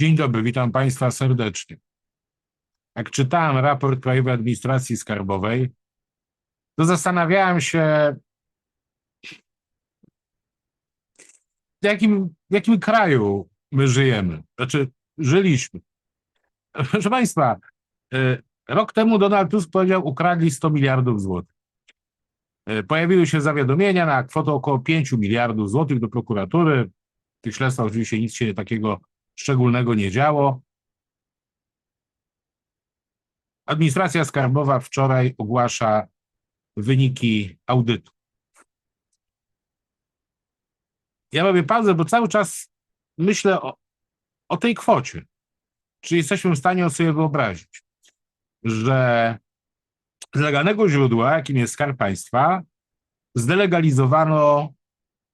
Dzień dobry, witam Państwa serdecznie. Jak czytałem raport Krajowej Administracji Skarbowej, to zastanawiałem się, w jakim, w jakim kraju my żyjemy. Znaczy, żyliśmy. Proszę Państwa, y, rok temu Donald Tusk powiedział, ukradli 100 miliardów złotych. Y, Pojawiły się zawiadomienia na kwotę około 5 miliardów złotych do prokuratury. W tych śledztwach oczywiście nic się takiego szczególnego nie działo. Administracja skarbowa wczoraj ogłasza wyniki audytu. Ja robię pauzę, bo cały czas myślę o, o tej kwocie. Czy jesteśmy w stanie sobie wyobrazić, że z legalnego źródła, jakim jest Skarb Państwa, zdelegalizowano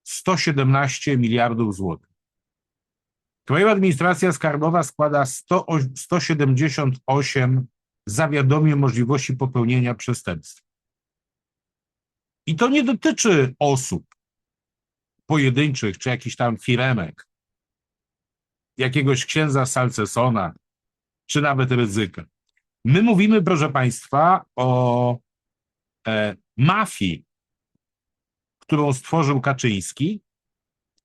117 miliardów złotych. Krajowa Administracja Skarbowa składa 100, 178 zawiadomień możliwości popełnienia przestępstw. I to nie dotyczy osób pojedynczych czy jakichś tam firemek, jakiegoś księdza Salcesona, czy nawet ryzyka. My mówimy, proszę Państwa, o e, mafii, którą stworzył Kaczyński,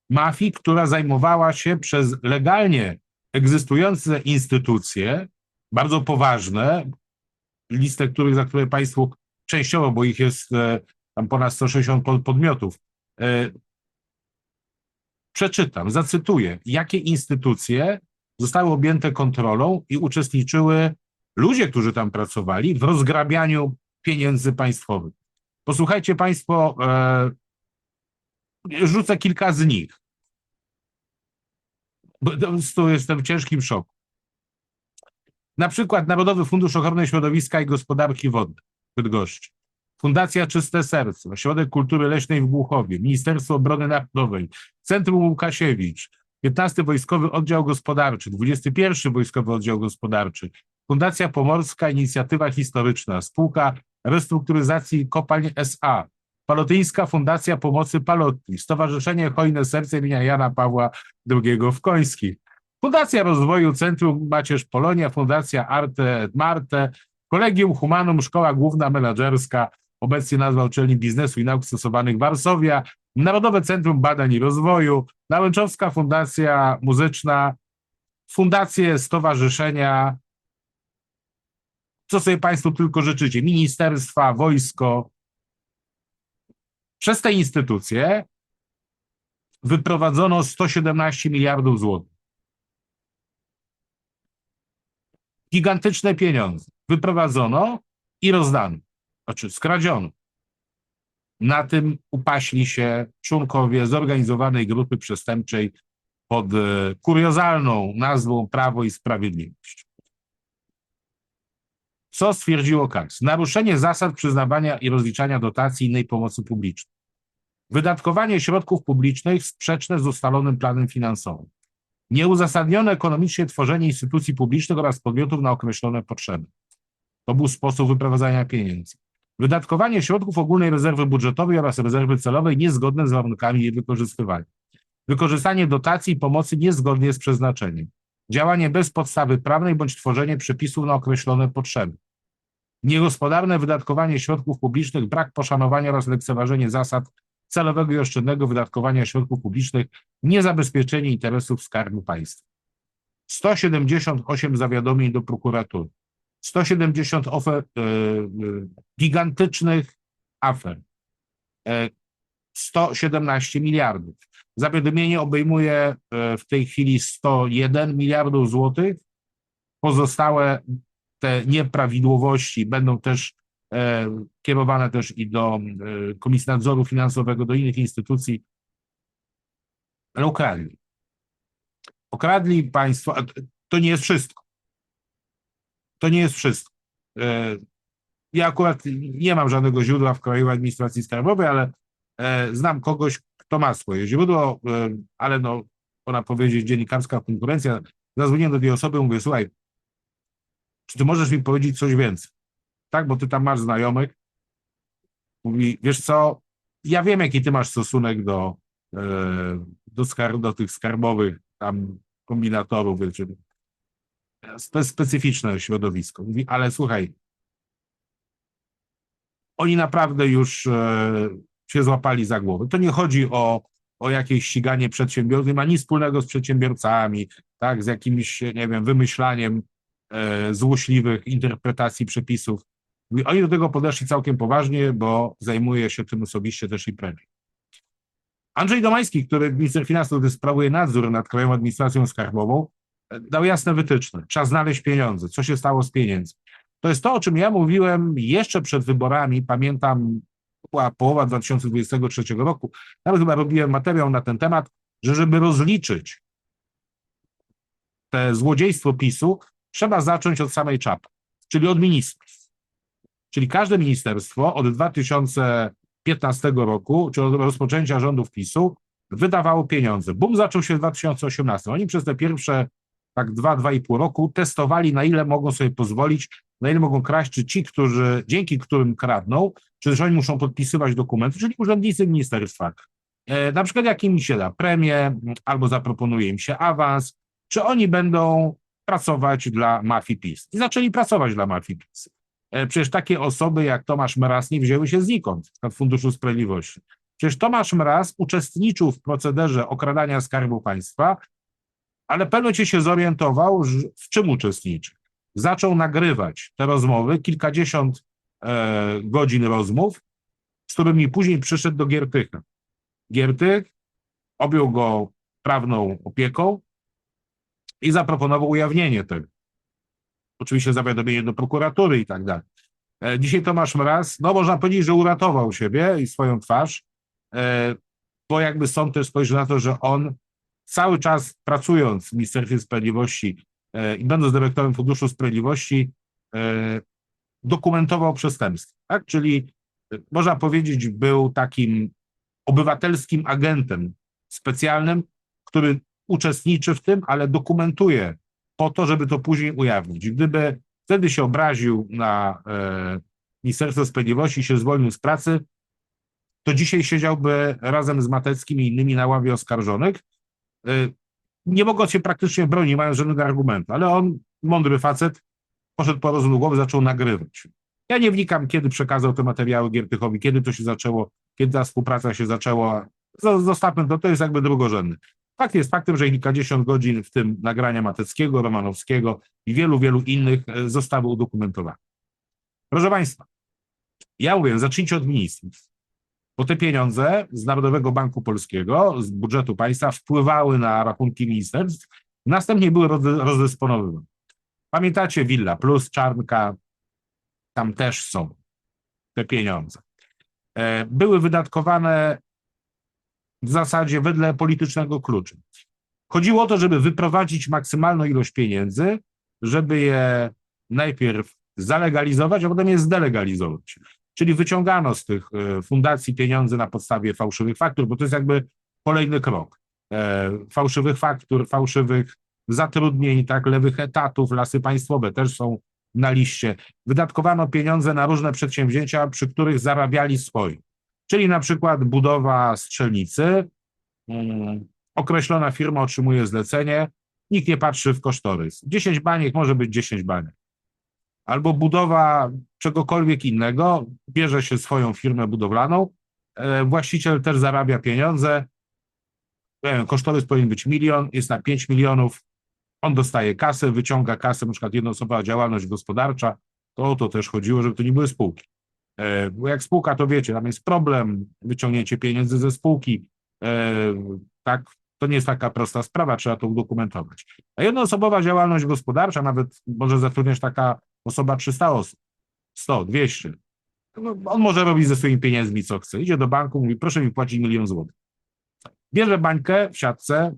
mafii, która zajmowała się przez legalnie egzystujące instytucje, bardzo poważne, listę których, za które Państwu częściowo, bo ich jest e, tam ponad 160 pod- podmiotów, e, przeczytam, zacytuję, jakie instytucje zostały objęte kontrolą i uczestniczyły ludzie, którzy tam pracowali w rozgrabianiu pieniędzy państwowych. Posłuchajcie Państwo, e, rzucę kilka z nich. To jestem w ciężkim szoku. Na przykład Narodowy Fundusz Ochrony Środowiska i Gospodarki Wodnej w Bydgoszczy, Fundacja Czyste Serce, Ośrodek Kultury Leśnej w Głuchowie, Ministerstwo Obrony Narodowej, Centrum Łukasiewicz, 15 Wojskowy Oddział Gospodarczy, 21 Wojskowy Oddział Gospodarczy, Fundacja Pomorska Inicjatywa Historyczna, Spółka Restrukturyzacji Kopalń SA, Palotyńska Fundacja Pomocy Palotni, Stowarzyszenie Hojne Serce imienia Jana Pawła II w Końskich, Fundacja Rozwoju Centrum Macierz Polonia, Fundacja Arte Marte, Kolegium Humanum, Szkoła Główna Menedżerska, obecnie nazwa Uczelni Biznesu i Nauk Stosowanych Warszawia, Narodowe Centrum Badań i Rozwoju, Nałęczowska Fundacja Muzyczna, fundacje, stowarzyszenia, co sobie Państwo tylko życzycie, ministerstwa, wojsko. Przez te instytucje wyprowadzono 117 miliardów złotych. Gigantyczne pieniądze wyprowadzono i rozdano, znaczy skradziono. Na tym upaśli się członkowie zorganizowanej grupy przestępczej pod e, kuriozalną nazwą Prawo i Sprawiedliwość. Co stwierdziło KAS? Naruszenie zasad przyznawania i rozliczania dotacji innej pomocy publicznej. Wydatkowanie środków publicznych sprzeczne z ustalonym planem finansowym. Nieuzasadnione ekonomicznie tworzenie instytucji publicznych oraz podmiotów na określone potrzeby. To był sposób wyprowadzania pieniędzy. Wydatkowanie środków ogólnej rezerwy budżetowej oraz rezerwy celowej niezgodne z warunkami jej wykorzystywania. Wykorzystanie dotacji i pomocy niezgodnie z przeznaczeniem. Działanie bez podstawy prawnej bądź tworzenie przepisów na określone potrzeby. Niegospodarne wydatkowanie środków publicznych, brak poszanowania oraz lekceważenie zasad celowego i oszczędnego wydatkowania środków publicznych, niezabezpieczenie interesów Skarbu Państwa. 178 zawiadomień do prokuratury. 170 ofer, e, e, gigantycznych afer. E, 117 miliardów. Zawiadomienie obejmuje e, w tej chwili 101 miliardów złotych. Pozostałe te nieprawidłowości będą też e, kierowane też i do e, Komisji Nadzoru Finansowego, do innych instytucji. Ale ukradli. Okradli państwo, to nie jest wszystko. To nie jest wszystko. E, Ja akurat nie mam żadnego źródła w Krajowej Administracji Skarbowej, ale znam kogoś, kto ma swoje źródło, ale no, ona powiedzieć dziennikarska konkurencja. Zadzwoniłem do tej osoby, mówię, słuchaj, czy ty możesz mi powiedzieć coś więcej? Tak, bo ty tam masz znajomych. Mówi, wiesz co, ja wiem, jaki ty masz stosunek do, e, do, skar- do tych skarbowych tam kombinatorów, wiecie, spe, specyficzne środowisko. Mówi, ale słuchaj, oni naprawdę już e, się złapali za głowę. To nie chodzi o, o jakieś ściganie przedsiębiorców, nie ma nic wspólnego z przedsiębiorcami, tak, z jakimś, nie wiem, wymyślaniem e, złośliwych interpretacji przepisów. Oni do tego podeszli całkiem poważnie, bo zajmuje się tym osobiście też i premier. Andrzej Domański, który minister finansów, sprawuje nadzór nad Krajową Administracją Skarbową, dał jasne wytyczne. Trzeba znaleźć pieniądze. Co się stało z pieniędzmi? To jest to, o czym ja mówiłem jeszcze przed wyborami. Pamiętam, była połowa 2023 roku. Nawet chyba robiłem materiał na ten temat, że żeby rozliczyć te złodziejstwo PiSu, trzeba zacząć od samej czapy, czyli od ministrów. Czyli każde ministerstwo od 2015 roku, czy od rozpoczęcia rządów PiSu, wydawało pieniądze. Boom zaczął się w 2018. Oni przez te pierwsze tak dwa, dwa i pół roku testowali, na ile mogą sobie pozwolić, na ile mogą kraść, czy ci, którzy, dzięki którym kradną, czy też oni muszą podpisywać dokumenty, czyli urzędnicy w ministerstwach. E, na przykład jak im się da premię, albo zaproponuje im się awans, czy oni będą pracować dla mafii PiS. I zaczęli pracować dla mafii PiS. E, Przecież takie osoby jak Tomasz Mraz nie wzięły się znikąd, z Funduszu Sprawiedliwości. Przecież Tomasz Mraz uczestniczył w procederze okradania Skarbu Państwa, ale pewno cię się zorientował, w czym uczestniczy. Zaczął nagrywać te rozmowy, kilkadziesiąt e, godzin rozmów, z którymi później przyszedł do Giertycha. Giertych objął go prawną opieką i zaproponował ujawnienie tego. Oczywiście zawiadomienie do prokuratury i tak dalej. E, Dzisiaj Tomasz Mraz, no można powiedzieć, że uratował siebie i swoją twarz, e, bo jakby sąd też spojrzy na to, że on cały czas pracując w Ministerstwie Sprawiedliwości e, i będąc dyrektorem Funduszu Sprawiedliwości, dokumentował przestępstwa, tak? Czyli można powiedzieć, był takim obywatelskim agentem specjalnym, który uczestniczy w tym, ale dokumentuje po to, żeby to później ujawnić. Gdyby wtedy się obraził na e, Ministerstwo Sprawiedliwości i się zwolnił z pracy, to dzisiaj siedziałby razem z Mateckim i innymi na ławie oskarżonych, e, nie mogąc się praktycznie bronić, mając żadnego argumentu, ale on, mądry facet, poszedł po rozum głowy, zaczął nagrywać. Ja nie wnikam, kiedy przekazał te materiały Giertychowi, kiedy to się zaczęło, kiedy ta współpraca się zaczęła. Zostawmy to, to jest jakby drugorzędny. Fakt jest faktem, że kilkadziesiąt godzin, w tym nagrania Mateckiego, Romanowskiego i wielu, wielu innych e, zostały udokumentowane. Proszę Państwa, ja mówię, zacznijcie od ministrów, bo te pieniądze z Narodowego Banku Polskiego, z budżetu państwa wpływały na rachunki ministerstw, następnie były roz- rozdysponowywane. Pamiętacie Villa Plus, Czarnka, tam też są te pieniądze. E, Były wydatkowane w zasadzie wedle politycznego klucza. Chodziło o to, żeby wyprowadzić maksymalną ilość pieniędzy, żeby je najpierw zalegalizować, a potem je zdelegalizować. Czyli wyciągano z tych e, fundacji pieniądze na podstawie fałszywych faktur, bo to jest jakby kolejny krok. E, Fałszywych faktur, fałszywych zatrudnień, tak, lewych etatów, lasy państwowe też są na liście. Wydatkowano pieniądze na różne przedsięwzięcia, przy których zarabiali swoi. Czyli na przykład budowa strzelnicy, mm, określona firma otrzymuje zlecenie, nikt nie patrzy w kosztorys. 10 baniek może być 10 baniek. Albo budowa czegokolwiek innego, bierze się swoją firmę budowlaną, e, właściciel też zarabia pieniądze, kosztorys powinien być milion, jest na 5 milionów, on dostaje kasę, wyciąga kasę, na przykład jednoosobowa działalność gospodarcza, to o to też chodziło, żeby to nie były spółki. E, Bo jak spółka, to wiecie, tam jest problem, wyciągnięcie pieniędzy ze spółki, e, tak, to nie jest taka prosta sprawa, trzeba to udokumentować. A jednoosobowa działalność gospodarcza, nawet może zatrudniać taka osoba 300 osób, 100, 200. No, on może robić ze swoimi pieniędzmi co chce. Idzie do banku, mówi, proszę mi płacić milion złotych. Bierze bańkę w siatce,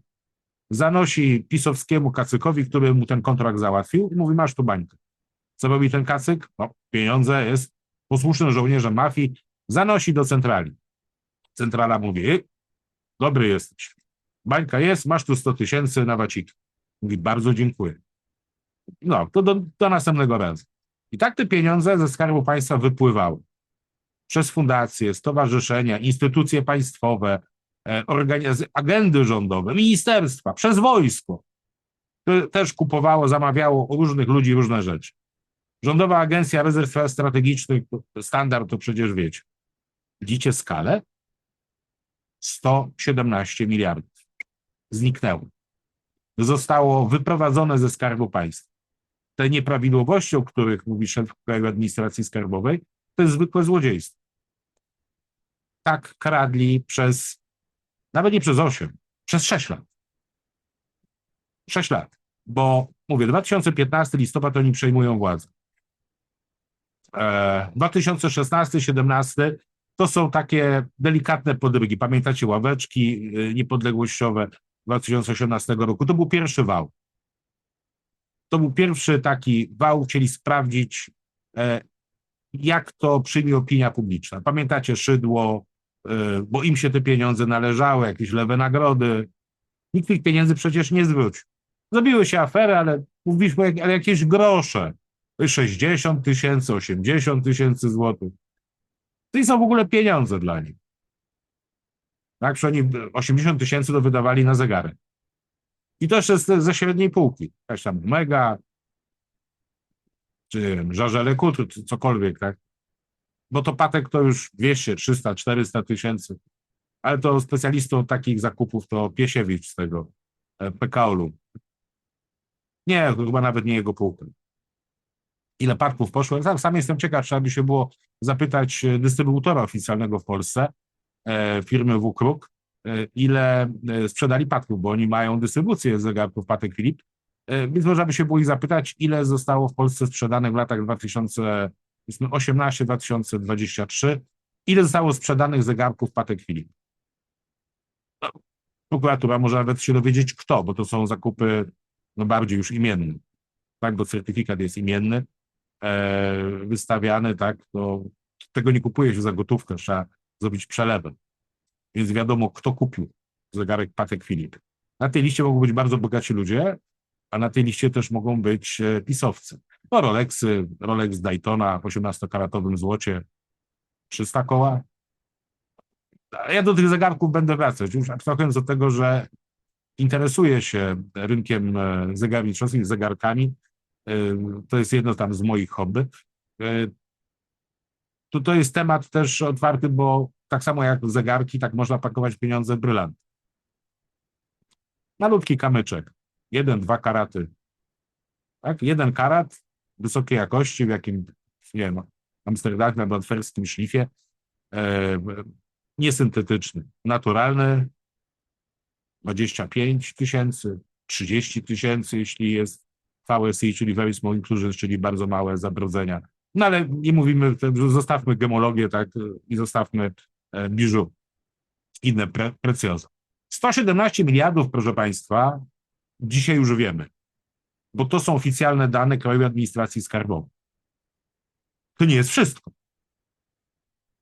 zanosi pisowskiemu kacykowi, który mu ten kontrakt załatwił i mówi, masz tu bańkę. Co robi ten kacyk? No, pieniądze jest posłusznym żołnierzem mafii, zanosi do centrali. Centrala mówi, "Ej, dobry jesteś. Bańka jest, masz tu 100 tysięcy na wacik. Mówi, bardzo dziękuję. No, to do, do następnego razu. I tak te pieniądze ze Skarbu Państwa wypływały. Przez fundacje, stowarzyszenia, instytucje państwowe, e, agendy rządowe, ministerstwa, przez wojsko. też kupowało, zamawiało różnych ludzi różne rzeczy. Rządowa Agencja Rezerw Strategicznych, standard to przecież wiecie. Widzicie skalę? 117 miliardów. Zniknęło. Zostało wyprowadzone ze Skarbu Państwa. Te nieprawidłowości, o których mówi szef Krajowej Administracji Skarbowej, to jest zwykłe złodziejstwo. Tak kradli przez, nawet nie przez 8, przez 6 lat. 6 lat. Bo mówię, 2015 listopad oni przejmują władzę. E, 2016-17 to są takie delikatne podrygi. Pamiętacie ławeczki y, niepodległościowe 2018 roku? To był pierwszy wał. To był pierwszy taki wał, chcieli sprawdzić, e, jak to przyjmie opinia publiczna. Pamiętacie Szydło, e, bo im się te pieniądze należały, jakieś lewe nagrody. Nikt tych pieniędzy przecież nie zwrócił. Zrobiły się afery, ale mówiliśmy, ale jakieś grosze. 60 tysięcy, 80 tysięcy złotych. To są w ogóle pieniądze dla nich. Tak, że oni 80 tysięcy to wydawali na zegary. I to jeszcze z, ze średniej półki. Jakaś tam mega, czy żarzele kutry, czy cokolwiek, tak? Bo to patek to już 200, 300, 400 tysięcy. Ale to specjalistą takich zakupów to Piesiewicz z tego e, PKO-u. Nie, chyba nawet nie jego półka. Ile patków poszło? Sam, sam jestem ciekaw, trzeba by się było zapytać e, dystrybutora oficjalnego w Polsce, e, firmy WKRUK, e, ile sprzedali patków, bo oni mają dystrybucję zegarków Patek Philip, e, więc można by się było ich zapytać, ile zostało w Polsce sprzedanych w latach 2018-2023, ile zostało sprzedanych zegarków Patek Philip. No, prokuratura może nawet się dowiedzieć kto, bo to są zakupy no, bardziej już imienne. Tak, bo certyfikat jest imienny, wystawiany, tak, to tego nie kupuje się za gotówkę, trzeba zrobić przelewem. Więc wiadomo, kto kupił zegarek Patek Philip. Na tej liście mogą być bardzo bogaci ludzie, a na tej liście też mogą być e, pisowcy. No Rolexy, Rolex Daytona w 18-karatowym złocie, 300 koła. Ja do tych zegarków będę wracać, już abstrahując od tego, że interesuję się rynkiem e, zegarniczym, zegarkami. To jest jedno tam z moich hobby. E, To, to jest temat też otwarty, bo tak samo jak zegarki, tak można pakować pieniądze w brylant. Malutki kamyczek, jeden, dwa karaty. Tak? Jeden karat wysokiej jakości, w jakim, nie wiem, Amsterdamie albo antwerskim szlifie, e, niesyntetyczny, naturalny, 25 tysięcy, 30 tysięcy, jeśli jest VSI, czyli Very Small Inclusions, czyli bardzo małe zabrodzenia. No ale nie mówimy, zostawmy gemologię, tak, i zostawmy e, biżu, inne pre, precjoza. 117 miliardów, proszę Państwa, dzisiaj już wiemy, bo to są oficjalne dane Krajowej Administracji Skarbowej. To nie jest wszystko.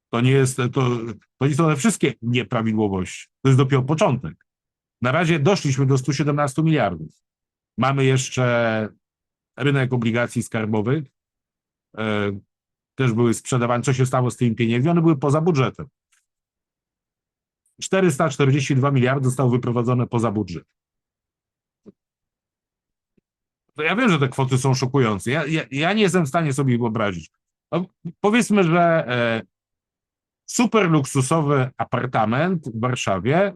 To nie jest, to, to nie są te wszystkie nieprawidłowości. To jest dopiero początek. Na razie doszliśmy do 117 miliardów. Mamy jeszcze rynek obligacji skarbowych. E, też były sprzedawane. Co się stało z tymi pieniędzmi? One były poza budżetem. 442 miliardy zostało wyprowadzone poza budżet. Ja wiem, że te kwoty są szokujące. Ja, ja, ja nie jestem w stanie sobie ich wyobrazić. No, powiedzmy, że e, super luksusowy apartament w Warszawie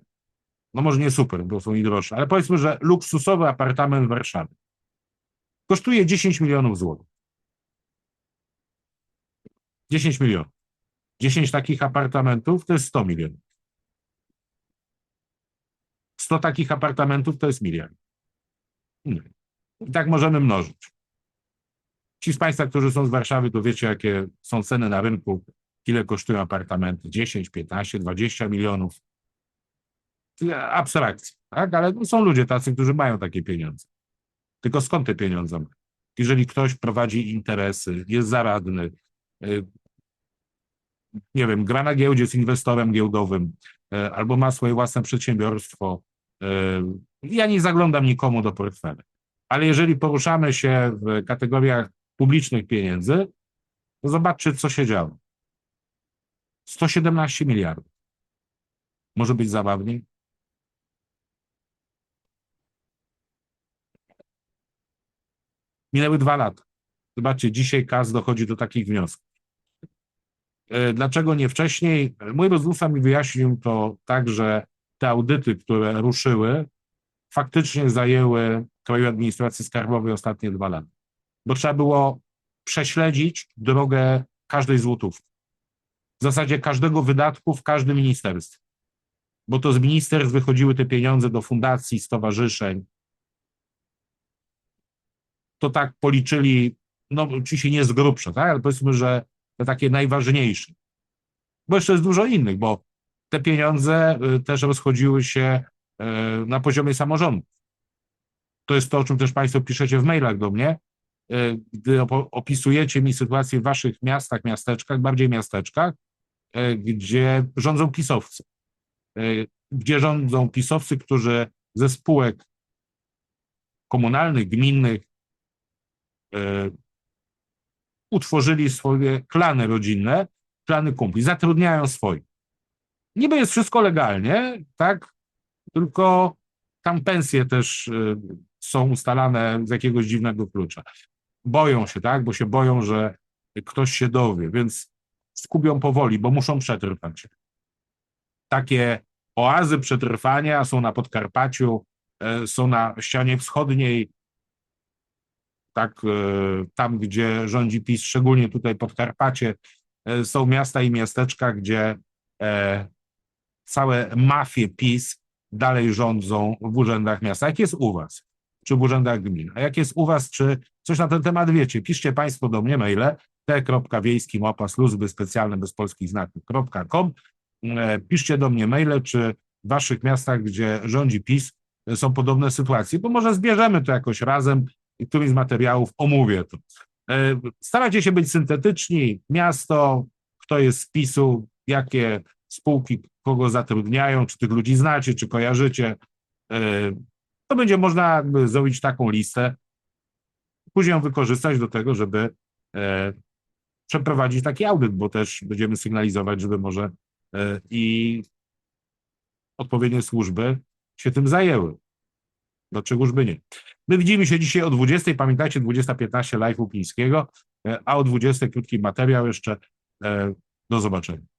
no może nie super, bo są i droższe, ale powiedzmy, że luksusowy apartament w Warszawie kosztuje 10 milionów złotych. 10 milionów. 10 takich apartamentów to jest 100 milionów. 100 takich apartamentów to jest miliard. Nie. I tak możemy mnożyć. Ci z Państwa, którzy są z Warszawy, to wiecie, jakie są ceny na rynku, ile kosztują apartamenty. 10, 15, 20 milionów abstrakcja, tak? Ale są ludzie tacy, którzy mają takie pieniądze. Tylko skąd te pieniądze? Jeżeli ktoś prowadzi interesy, jest zaradny, y, nie wiem, gra na giełdzie, jest inwestorem giełdowym, y, albo ma swoje własne przedsiębiorstwo, y, ja nie zaglądam nikomu do portfela. Ale jeżeli poruszamy się w kategoriach publicznych pieniędzy, to zobaczcie, co się działo. 117 miliardów. Może być zabawniej? Minęły dwa lata. Zobaczcie, dzisiaj KAS dochodzi do takich wniosków. E, Dlaczego nie wcześniej? Mój rozmówca mi wyjaśnił to tak, że te audyty, które ruszyły, faktycznie zajęły Krajowej Administracji Skarbowej ostatnie dwa lata. Bo trzeba było prześledzić drogę każdej złotówki. W zasadzie każdego wydatku w każdym ministerstwie. Bo to z ministerstw wychodziły te pieniądze do fundacji, stowarzyszeń. To tak policzyli, no oczywiście nie z grubsza, tak? ale powiedzmy, że te takie najważniejsze. Bo jeszcze jest dużo innych, bo te pieniądze y, też rozchodziły się y, na poziomie samorządu. To jest to, o czym też Państwo piszecie w mailach do mnie, y, gdy opisujecie mi sytuację w Waszych miastach, miasteczkach, bardziej miasteczkach, gdzie rządzą pisowcy. Gdzie rządzą pisowcy, którzy ze spółek komunalnych, gminnych utworzyli swoje klany rodzinne, klany kumpli, zatrudniają swoich. Niby jest wszystko legalnie, tak? Tylko tam pensje też y, są ustalane z jakiegoś dziwnego klucza. Boją się, tak? Bo się boją, że ktoś się dowie, więc skubią powoli, bo muszą przetrwać. Takie oazy przetrwania są na Podkarpaciu, e, są na ścianie wschodniej, tak, e, tam gdzie rządzi PiS, szczególnie tutaj Podkarpacie, e, są miasta i miasteczka, gdzie e, całe mafie PiS dalej rządzą w urzędach miasta. Jak jest u was? Czy w urzędach gmin? A jak jest u was? Czy coś na ten temat wiecie? Piszcie państwo do mnie maile t.wiejski małpa służby specjalne bez polskich znaków.com Piszcie do mnie maile, czy w waszych miastach, gdzie rządzi PiS, są podobne sytuacje, bo może zbierzemy to jakoś razem i któryś z materiałów omówię to. E, Starajcie się być syntetyczni. Miasto, kto jest z PiSu, jakie spółki, kogo zatrudniają, czy tych ludzi znacie, czy kojarzycie. E, To będzie można jakby zrobić taką listę, później ją wykorzystać do tego, żeby e, przeprowadzić taki audyt, bo też będziemy sygnalizować, żeby może i odpowiednie służby się tym zajęły. Dlaczegoż by nie? My widzimy się dzisiaj o 20. Pamiętajcie, 20.15 live Upińskiego, a o 20 krótki materiał jeszcze. E, Do zobaczenia.